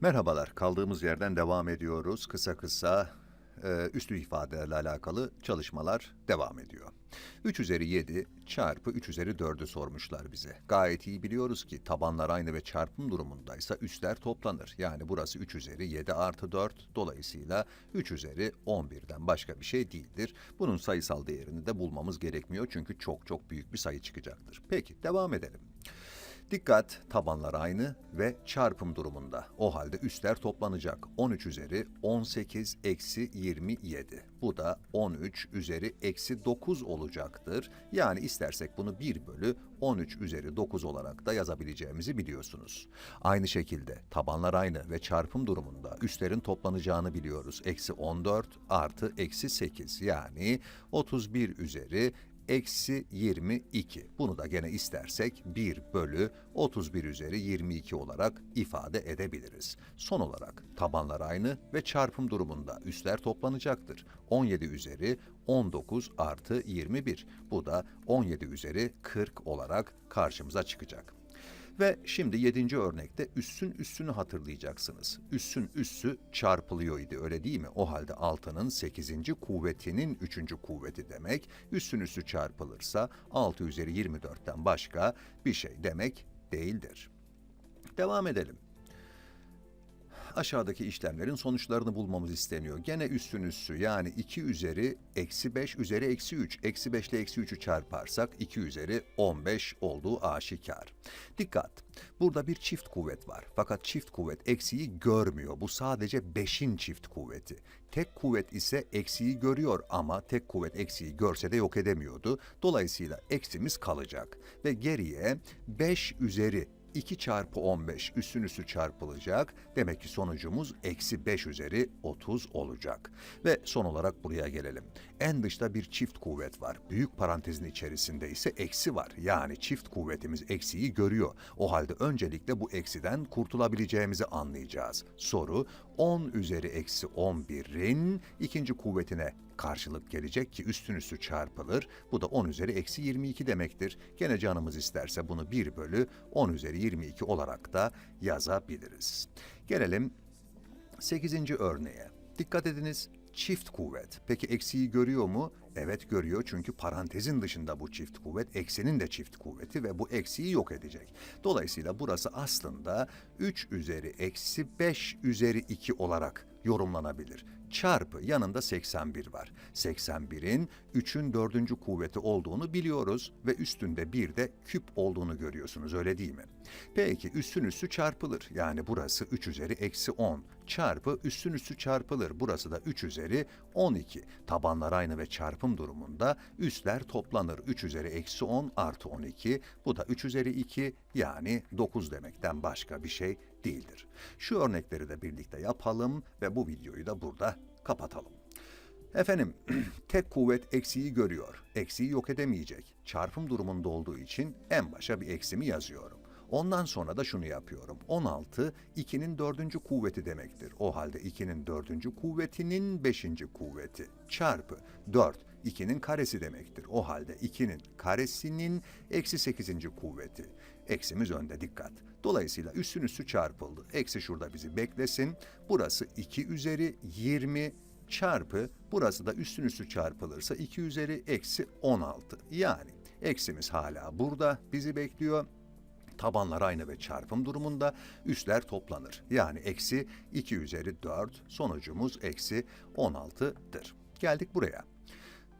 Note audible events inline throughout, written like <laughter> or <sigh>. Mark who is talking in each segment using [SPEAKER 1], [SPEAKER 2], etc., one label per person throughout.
[SPEAKER 1] Merhabalar, kaldığımız yerden devam ediyoruz. Kısa kısa e, üslü ifadelerle alakalı çalışmalar devam ediyor. 3 üzeri 7 çarpı 3 üzeri 4'ü sormuşlar bize. Gayet iyi biliyoruz ki tabanlar aynı ve çarpım durumundaysa üstler toplanır. Yani burası 3 üzeri 7 artı 4. Dolayısıyla 3 üzeri 11'den başka bir şey değildir. Bunun sayısal değerini de bulmamız gerekmiyor çünkü çok çok büyük bir sayı çıkacaktır. Peki devam edelim. Dikkat, tabanlar aynı ve çarpım durumunda. O halde üstler toplanacak. 13 üzeri 18 eksi 27. Bu da 13 üzeri eksi 9 olacaktır. Yani istersek bunu 1 bölü 13 üzeri 9 olarak da yazabileceğimizi biliyorsunuz. Aynı şekilde tabanlar aynı ve çarpım durumunda üstlerin toplanacağını biliyoruz. Eksi 14 artı eksi 8 yani 31 üzeri eksi 22. Bunu da gene istersek 1 bölü 31 üzeri 22 olarak ifade edebiliriz. Son olarak tabanlar aynı ve çarpım durumunda üstler toplanacaktır. 17 üzeri 19 artı 21. Bu da 17 üzeri 40 olarak karşımıza çıkacak. Ve şimdi yedinci örnekte üssün üssünü hatırlayacaksınız. Üssün üssü çarpılıyor idi öyle değil mi? O halde 6'nın 8. kuvvetinin 3. kuvveti demek. Üssün üssü çarpılırsa 6 üzeri 24'ten başka bir şey demek değildir. Devam edelim aşağıdaki işlemlerin sonuçlarını bulmamız isteniyor. Gene üstün üssü yani 2 üzeri eksi 5 üzeri eksi 3. Eksi 5 ile eksi 3'ü çarparsak 2 üzeri 15 olduğu aşikar. Dikkat! Burada bir çift kuvvet var. Fakat çift kuvvet eksiği görmüyor. Bu sadece 5'in çift kuvveti. Tek kuvvet ise eksiği görüyor ama tek kuvvet eksiği görse de yok edemiyordu. Dolayısıyla eksimiz kalacak. Ve geriye 5 üzeri 2 çarpı 15 üstün üstü çarpılacak. Demek ki sonucumuz eksi 5 üzeri 30 olacak. Ve son olarak buraya gelelim. En dışta bir çift kuvvet var. Büyük parantezin içerisinde ise eksi var. Yani çift kuvvetimiz eksiği görüyor. O halde öncelikle bu eksiden kurtulabileceğimizi anlayacağız. Soru 10 üzeri eksi 11'in ikinci kuvvetine karşılık gelecek ki üstün üstü çarpılır. Bu da 10 üzeri eksi 22 demektir. Gene canımız isterse bunu 1 bölü 10 üzeri 22 olarak da yazabiliriz. Gelelim 8. örneğe. Dikkat ediniz çift kuvvet. Peki eksiği görüyor mu? Evet görüyor çünkü parantezin dışında bu çift kuvvet eksenin de çift kuvveti ve bu eksiği yok edecek. Dolayısıyla burası aslında 3 üzeri eksi 5 üzeri 2 olarak yorumlanabilir. Çarpı yanında 81 var. 81'in 3'ün 4. kuvveti olduğunu biliyoruz ve üstünde bir de küp olduğunu görüyorsunuz öyle değil mi? Peki üstün üstü çarpılır. Yani burası 3 üzeri eksi 10 çarpı üstün üstü çarpılır. Burası da 3 üzeri 12. Tabanlar aynı ve çarpım durumunda üstler toplanır. 3 üzeri eksi 10 artı 12. Bu da 3 üzeri 2 yani 9 demekten başka bir şey değildir. Şu örnekleri de birlikte yapalım ve bu videoyu da burada kapatalım. Efendim, <clears throat> tek kuvvet eksiği görüyor. Eksiği yok edemeyecek. Çarpım durumunda olduğu için en başa bir eksimi yazıyorum. Ondan sonra da şunu yapıyorum. 16 2'nin dördüncü kuvveti demektir. O halde 2'nin dördüncü kuvvetinin beşinci kuvveti çarpı 4 2'nin karesi demektir. O halde 2'nin karesinin eksi 8. kuvveti. Eksimiz önde dikkat. Dolayısıyla üstün üstü çarpıldı. Eksi şurada bizi beklesin. Burası 2 üzeri 20 çarpı burası da üstün üstü çarpılırsa 2 üzeri eksi 16. Yani eksimiz hala burada bizi bekliyor. Tabanlar aynı ve çarpım durumunda üstler toplanır. Yani eksi 2 üzeri 4 sonucumuz eksi 16'dır. Geldik buraya.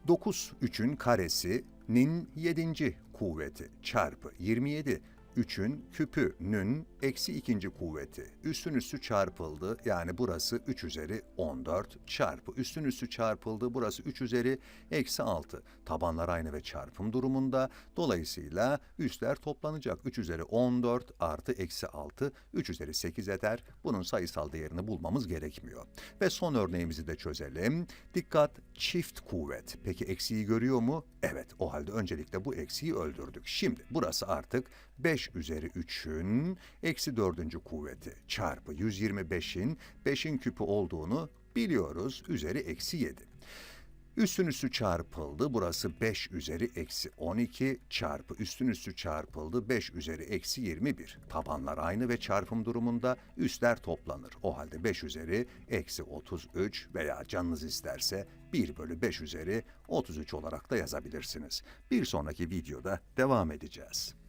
[SPEAKER 1] 9 3'ün karesinin 7. kuvveti çarpı 27 3'ün küpünün eksi ikinci kuvveti. Üstün üstü çarpıldı. Yani burası 3 üzeri 14 çarpı. Üstün üstü çarpıldı. Burası 3 üzeri eksi 6. Tabanlar aynı ve çarpım durumunda. Dolayısıyla üstler toplanacak. 3 üzeri 14 artı eksi 6. 3 üzeri 8 eder. Bunun sayısal değerini bulmamız gerekmiyor. Ve son örneğimizi de çözelim. Dikkat çift kuvvet. Peki eksiği görüyor mu? Evet. O halde öncelikle bu eksiği öldürdük. Şimdi burası artık 5 üzeri 3'ün eksi 4. kuvveti çarpı 125'in 5'in küpü olduğunu biliyoruz. Üzeri eksi 7. Üstün üstü çarpıldı. Burası 5 üzeri eksi 12 çarpı üstün üstü çarpıldı. 5 üzeri eksi 21. Tabanlar aynı ve çarpım durumunda üstler toplanır. O halde 5 üzeri eksi 33 veya canınız isterse 1 bölü 5 üzeri 33 olarak da yazabilirsiniz. Bir sonraki videoda devam edeceğiz.